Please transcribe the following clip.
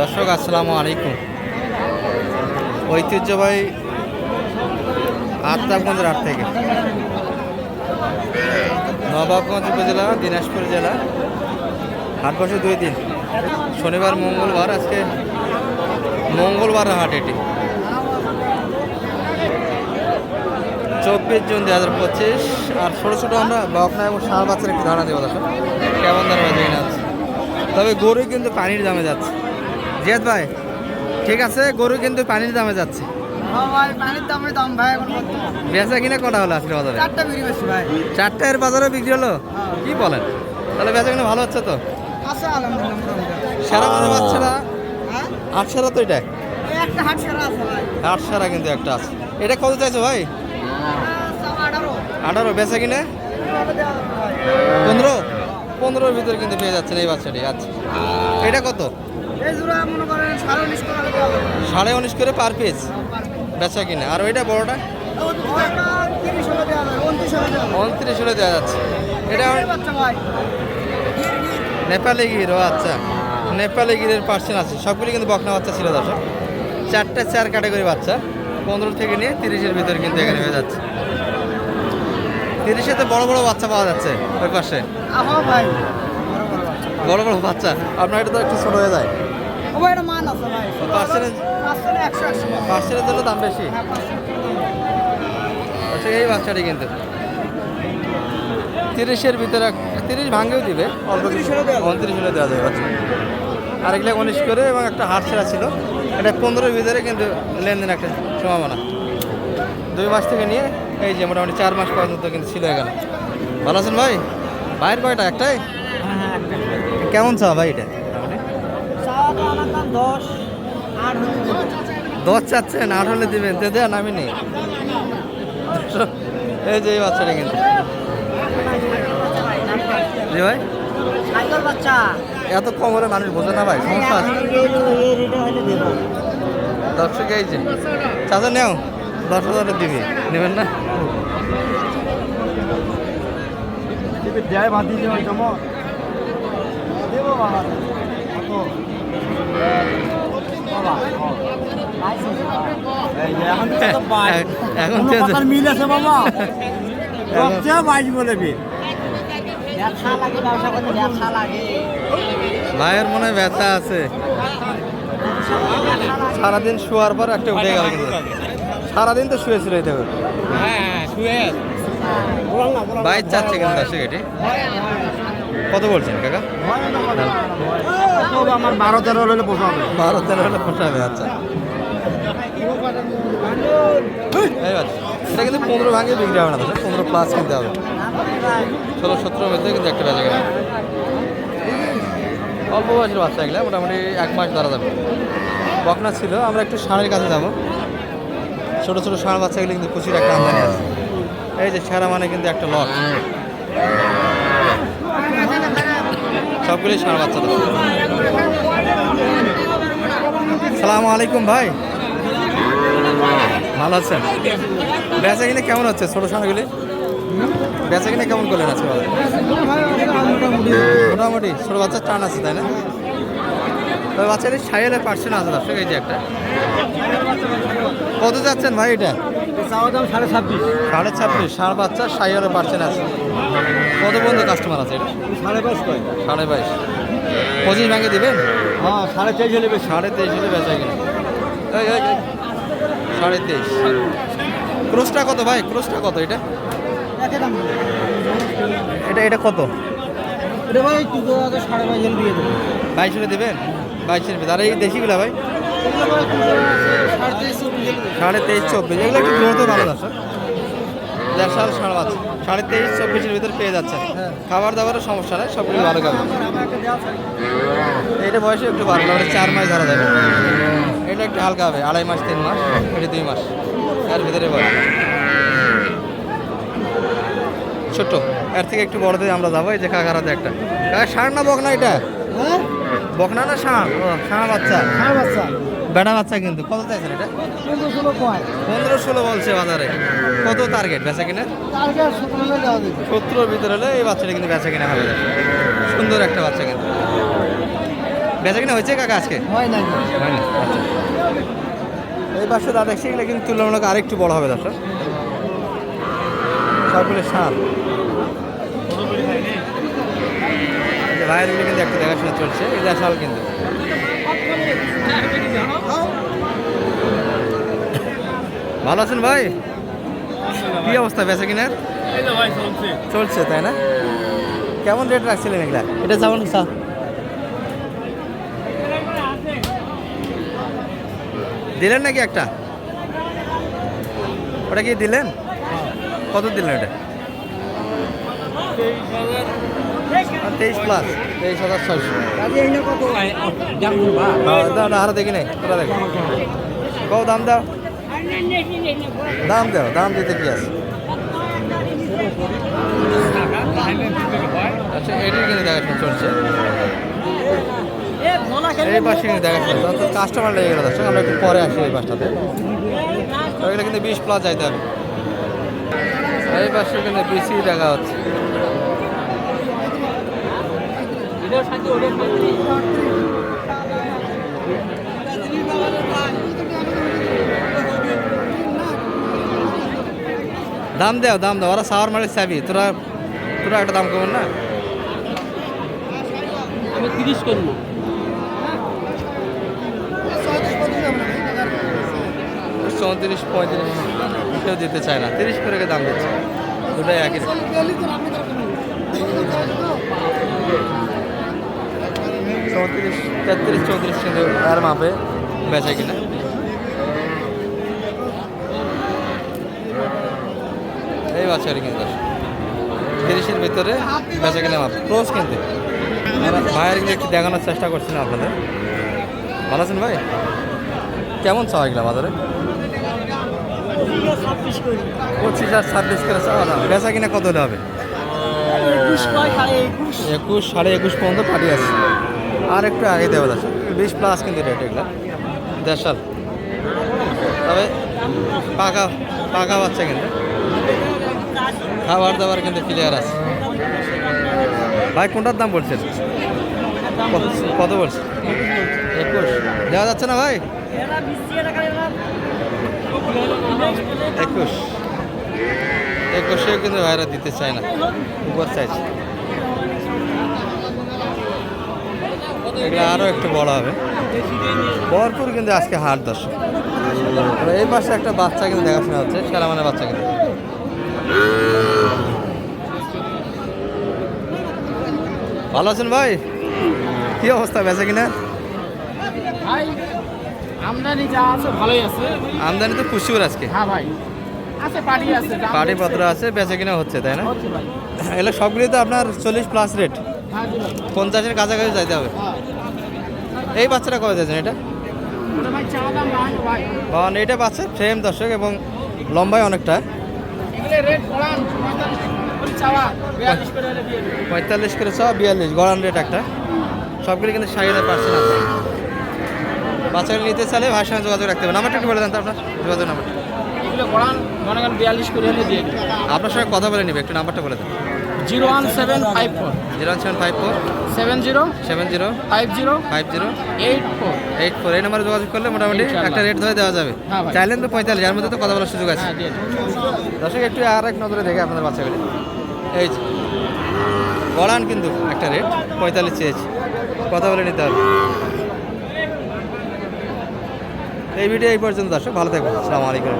দর্শক, আসসালামু আলাইকুম। ঐতিহ্যবাহী আত্মাবগঞ্জ হাট থেকে। নবাবগঞ্জ উপজেলা, দিনাজপুর জেলা। হাট বসে দুই দিন। শনিবার, মঙ্গলবার, আজকে মঙ্গলবার হাট এটি। চব্বিশ জুন দু হাজার পঁচিশ, আর ছোটো ছোটো আমরা বকনা এবং ষাঁড় বাচ্চার একটু ধারণা দেবো, দর্শক। কেমন কিনা আছে তবে গরু কিন্তু পানির দামে যাচ্ছে। জিয়াদ ভাই ঠিক আছে গরু কিন্তু পানির দামে যাচ্ছে। হ্যাঁ ভাই পানির দামের দাম ভাই বেচা কিনা কটা হলো আজকে বাজারে? চারটার বাজারে বিক্রি হলো? কি বলেন? তাহলে বেচা কিনা ভালো হচ্ছে তো? সেরা মানে বাচ্চারা হ্যাঁ? আট সেরা তো এটা? একটা হাট সেরা আছে ভাই। আট সেরা কিন্তু একটা আছে। এটা কত চাইছো ভাই? আঠারো বেচা কিনা? পনেরো? পনেরোর ভিতরে কিন্তু পেয়ে যাচ্ছেন এই বাচ্চাটি আচ্ছা। এটা কত? মনে সাড়ে উনিশ করে পার পিস বেচা কিনা। আর ওইটা বড়টা? উনত্রিশ হলে দেওয়া যাচ্ছে। এটা। নেপালি গির ও আচ্ছা। নেপালি গিরের পার্সেন্ট আছে। সবগুলি কিন্তু বকনা বাচ্চা ছিল দর্শক। চারটে চার ক্যাটাগরি বাচ্চা। পনেরো থেকে নিয়ে তিরিশের ভিতরে কিন্তু এখানে হয়ে যাচ্ছে। তিরিশে তো বড় বড় বাচ্চা পাওয়া যাচ্ছে ওই পাশে। বড় বড় বাচ্চা। আপনার এটা তো একটু ছোট হয়ে যায়। ও ভাই, এটা মান আছে ভাই। পার্সেন্টেজ পাঁচশো একশো একশো ভাই। পার্সেন্টের জন্য দাম বেশি? আচ্ছা এই বাচ্চাটি কিন্তু। তিরিশের ভিতরে তিরিশ ভাঙেও দিবে। অল্প কিছু 29 হলে দেওয়া যাবে। উনত্রিশ হলে দেওয়া যাবে বাচ্চা আরেকটা উনিশ করে এবং একটা হাট ছেঁড়া ছিল। এটা পনেরোর ভিতরে কিন্তু লেনদেন একটা সম্ভাবনা। দুই মাস থেকে নিয়ে এই যে মোটামুটি চার মাস পর্যন্ত কিন্তু ছিল এখানে ভালো আছেন ভাই? ভাইয়ের কয়টা? একটাই? হ্যাঁ, হ্যাঁ, একটা। কেমন চা ভাই এটা চাওয়া তো আমার দাম দশ। চাচ্ছেন আট হলে দিবেন তে দেন আমি নেই। এই যে এই বাচ্চাটা কিন্তু জি ভাই। এত কম হলে মানুষ বোঝে না ভাই সমস্যা আছে। দর্শক এই যে চাচা নেও দশ হাজারে দিবি নেবেন না? দেয় বাঁধি দেওয়ার জন্য দেবো বাবা। যে এখন মিল আছে বাবা বলে ভাইয়ের মনে ব্যথা আছে। সারাদিন শোয়ার পর একটা উঠে গেল সারাদিন তো শুয়েছিল হ্যাঁ শুয়ে। বাইশ যাচ্ছে কিন্তু এটি। কত বলছেন কাকা? আমার বারো তেরো হলে পোষাবে বারো তেরো হলে পোষাবে আচ্ছা। এটা কিন্তু পনেরো ভাঙে বিক্রি হবে না দাদা পনেরো প্লাস কিনতে হবে। ষোলো সতেরোর মধ্যে কিন্তু একটা বেজে গেল অল্প বয়সের বাচ্চা এগুলো মোটামুটি এক মাস ধরা যাবে। বকনা ছিল আমরা একটু ষাঁড়ের কাছে যাব। ছোটো ছোটো ষাঁড় বাচ্চাগুলো কিন্তু প্রচুর একটা আমদানি আছে। এই যে সেরা মানে কিন্তু একটা লট। সবগুলোই ষাঁড় বাচ্চা সালাম আলাইকুম ভাই। ভালো আছেন? বেচা কিনে কেমন হচ্ছে ছোটো ষাঁড়গুলি বেচা কিনে কেমন করলেন আজকে বাজারে? মোটামুটি ছোটো বাচ্চার টান আছে তাই না? তবে বাচ্চাটি সাইলের পার্সেন্ট আছে দর্শক এই যে একটা। কত যাচ্ছেন ভাই এটা? সাড়ে ছাব্বিশ। সাড়ে ছাব্বিশ সাড়ে বাচ্চা সাইলের পার্সেন্ট আছে কত পর্যন্ত কাস্টমার আছে এটা? সাড়ে বাইশ কয়? সাড়ে বাইশ। পঁচিশ ভাঙে দিবেন? হ্যাঁ সাড়ে তেইশ হলে সাড়ে তেইশ হলে বেচা কিনা। সাড়ে তেইশ। ক্রোসটা কত ভাই? ক্রোসটা কত এটা? এটা এটা কত? বাইশ হলে দিয়ে দেবো। বাইশ হলে দেবেন? আর এই দেশিগুলো ভাই? সাড়ে তেইশ চব্বিশ এগুলো একটু গ্রোথও ভালো দর্শক সাল সাড়ে পাঁচ। সাড়ে তেইশ চব্বিশের ভিতরে পেয়ে যাচ্ছে। খাবার দাবারের সমস্যা নেই সবগুলো ভালো খাবে। এটা বয়সে একটু ভালো চার মাস ধরা যাবে। এটা একটু হালকা হবে আড়াই মাস তিন মাস এটা দুই মাস। এর ভিতরে বয়স। ছোট এর থেকে একটু বড় দিয়ে আমরা যাব এই যে কাকারাতে একটা। ষাঁড় না বকনা এটা? হ্যাঁ? বকনা না ষাঁড় ও ষাঁড় বাচ্চা। সাড়ে বাচ্চা। বেড়া বাচ্চা কিন্তু। কত চাইছেন এটা? পনেরো ষোলো বলছে বাজারে। কত টার্গেট বেচা কিনা? সত্তরের ভিতরে হলে এই বাচ্চাটা কিন্তু বেচা কিনা হবে সুন্দর একটা বাচ্চা কিন্তু। বেচা কিনা হয়েছে কাকা আজকে? হয় না আচ্ছা। এই পাশে দাঁত দেখছি এগুলো কিন্তু তুলনামূলক আরেকটু বড় হবে দর্শক। সবগুলো সার ভাইয়ের কিন্তু একটু দেখাশোনা চলছে যে শাল কিন্তু। ভালো আছেন ভাই? কি অবস্থা বেচা কিনার চলছে তাই না? কেমন রেট রাখছিলেন এগুলা? এটা যেমন দিলেন নাকি একটা? ওটা কি দিলেন? কত দিলেন এটা তেইশ প্লাস তেইশ হাজার ছয়শো। কত? দাম দাও দেখি নাই। তোরা দেখো। কও দাম দাও। দাম দাও দাম দিতে কি আছে? আচ্ছা এটি কিন্তু দেখাশোনা চলছে। এই পাশে কিন্তু দেখাশোনা চলছে। কাস্টমার লেগে গেল দর্শক আমরা একটু পরে আসি এই পাশটাতে। ওইগুলো কিন্তু বিশ প্লাস যাইতে হবে এই পাশে কিন্তু বেশি দেখা হচ্ছে। দাম দেও দাম দাও। ওরা সাওয়ার মারে চাবি। তোরা তোরা একটা দাম কমেন না? আমি তিরিশ করব চৌত্রিশ পঁয়ত্রিশ কেউ দিতে চায় না। তিরিশ করে দাম দিচ্ছে। দুটাই একই। চৌত্রিশ তেত্রিশ চৌত্রিশ কিন্তু আর মাপে বেচা কিনা। এই বাচ্চাটি কিন্তু তিরিশের ভিতরে বেচা কিনা মাপ ক্লোজ কিন্তু। ভাইয়ের কিন্তু একটু দেখানোর চেষ্টা করছিলাম আপনাদের। ভালো আছেন ভাই? কেমন চাওয়া এগুলা বাজারে? পঁচিশ আর ছাব্বিশ করে চাওয়া না। বেচা কিনা কত হলে হবে? একুশ সাড়ে একুশ। পর্যন্ত পাটি আছে। আর একটু আগে দেওয়া যাচ্ছে বিশ প্লাস কিন্তু রেট এগুলো। দেড়শাল। তবে পাকা পাকা বাচ্চা কিন্তু। খাবার দাবার কিন্তু ক্লিয়ার আছে। ভাই, কোনটার দাম বলছেন? কত- বলছে একুশ। দেওয়া যাচ্ছে না ভাই? একুশ। একুশে কিন্তু ভাইরা দিতে চায় না। উপর চাইছে। এগুলো আরও একটু বড় হবে। ভরপুর কিন্তু আজকে হাট দর্শক। এই পাশে একটা বাচ্চা কিন্তু দেখাশোনা হচ্ছে সেরা মানে বাচ্চা কিন্তু। ভালো আছেন ভাই? কি অবস্থা বেচা কিনা? আমদানি যা আছে ভালোই আছে। আমদানি তো পুষ্টিকর আজকে। হ্যাঁ ভাই আছে পাটি আছে পাটি পত্র আছে বেচা কিনা হচ্ছে তাই না? এগুলো সবগুলি তো আপনার চল্লিশ প্লাস রেট হ্যাঁ ভাই। পঞ্চাশের কাছাকাছি যাইতে হবে। হ্যাঁ। এই বাচ্চাটা কবে যাচ্ছেন এটা? ওটা ভাই চা দাম না ভাই কারণ এটা বাচ্চা ফ্রেম দর্শক এবং লম্বায় অনেকটা। পঁয়তাল্লিশ করে ছ বিয়াল্লিশ গড়ান রেট একটা। সবগুলি কিন্তু হাজার পার্সেন্ট আছে। বাচ্চাগুলো নিতে চাইলে ভাইয়ের সঙ্গে যোগাযোগ রাখতে হবে। নাম্বারটা একটু বলে দেন তো আপনার যোগাযোগ নাম্বার। এগুলো পড়ান মনে করেন বিয়াল্লিশ করে দিয়ে আপনার সঙ্গে কথা বলে নিবে একটু নাম্বারটা বলে দেন। Zero one seven five four. Zero one seven five four. Seven zero seven zero five zero five zero eight four. Eight four. এই নাম্বারে যোগাযোগ করলে মোটামুটি একটা রেট ধরে দেওয়া যাবে। হ্যাঁ চাইলেন তো পঁয়তাল্লিশ এর মধ্যে তো কথা বলার সুযোগ আছে। হ্যাঁ দর্শক একটু আর এক নজরে দেখে আপনাদের বাচ্চাগুলি। এই গড়ান কিন্তু একটা রেট পঁয়তাল্লিশ চেয়েছি। কথা বলে নিতে হবে। এই ভিডিও এই পর্যন্ত দর্শক ভালো থাকবেন। আসসালামু আলাইকুম।